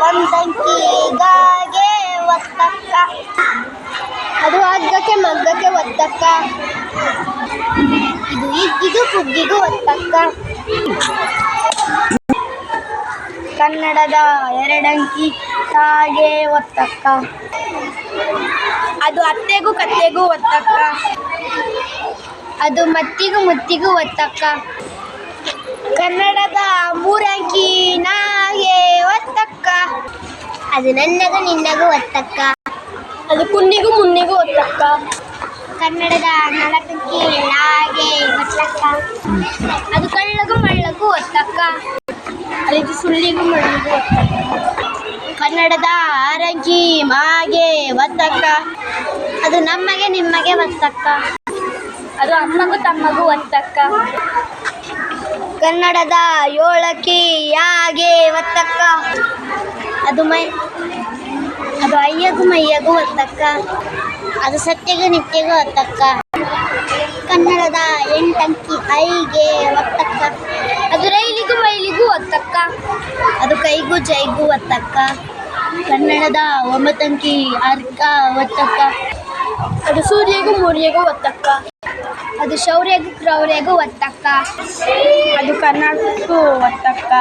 ಒಂದಂಕಿ ಗಾಗೆ ಒತ್ತಕ್ಕ. ಅದು ಹಗ್ಗಕ್ಕೆ ಮಗ್ಗಕ್ಕೆ ಒತ್ತಕ್ಕ. ಇದು ಇದು ಕುಗ್ಗಿಗೂ ಒತ್ತಕ್ಕ. ಕನ್ನಡದ ಎರಡಂಕಿ ತಾಗೆ ಒತ್ತಕ್ಕ. ಅದು ಅತ್ತೆಗೂ ಕತ್ತೆಗೂ ಒತ್ತಕ್ಕ. ಅದು ಮತ್ತಿಗೂ ಮುತ್ತಿಗೂ ಒತ್ತಕ್ಕ. ಕನ್ನಡದ ಅದು ನನ್ನಗೂ ನಿನ್ನಗೂ ಒತ್ತಕ್ಕ. ಅದು ಕುನ್ನಿಗೂ ಮುನ್ನಿಗೂ ಒತ್ತಕ್ಕ. ಕನ್ನಡದ ನಳಕಕ್ಕೆ ನಾಗೆ ಒತ್ತಕ್ಕ. ಅದು ಕಳ್ಳಗೂ ಮಳ್ಳಗೂ ಒತ್ತಕ್ಕ. ಅದು ಸುಳ್ಳಿಗೂ ಮಳ್ಳಿಗೂ ಒತ್ತಕ್ಕ. ಕನ್ನಡದ ಆರಂಕಿ ಮಾಗೆ ಒತ್ತಕ್ಕ. ಅದು ನಮಗೆ ನಿಮಗೆ ಒತ್ತಕ್ಕ. ಅದು ಅಮ್ಮಗೂ ತಮ್ಮಗೂ ಒತ್ತಕ್ಕ. ಕನ್ನಡದ ಏಳಕ್ಕೆ ಯಾಗೆ ಒತ್ತಕ್ಕ. ಅದು ಮೈ, ಅದು ಅಯ್ಯಗೂ ಮೈಯಗೂ ಒತ್ತಕ್ಕ ಅದು ಸತ್ಯಗೂ ನಿತ್ಯಗೂ ಒತ್ತಕ್ಕ ಕನ್ನಡದ ಎಂಟಂಕಿ ಐಗೆ ಒತ್ತಕ್ಕ. ಅದು ರೈಲಿಗೂ ಮೈಲಿಗೂ ಒತ್ತಕ್ಕ ಅದು ಕೈಗೂ ಜೈಗೂ ಒತ್ತಕ್ಕ ಕನ್ನಡದ ಒಂಬತ್ತಂಕಿ ಅರ್ಕ ಒತ್ತಕ್ಕ. ಅದು ಸೂರ್ಯಗೂ ಮೂರ್ಯಗೂ ಒತ್ತಕ್ಕ ಅದು ಶೌರ್ಯಗೂ ಕ್ರೌರ್ಯಗೂ ಒತ್ತಕ್ಕ ಅದು ಕನ್ನಡಕ್ಕೂ ಒತ್ತಕ್ಕ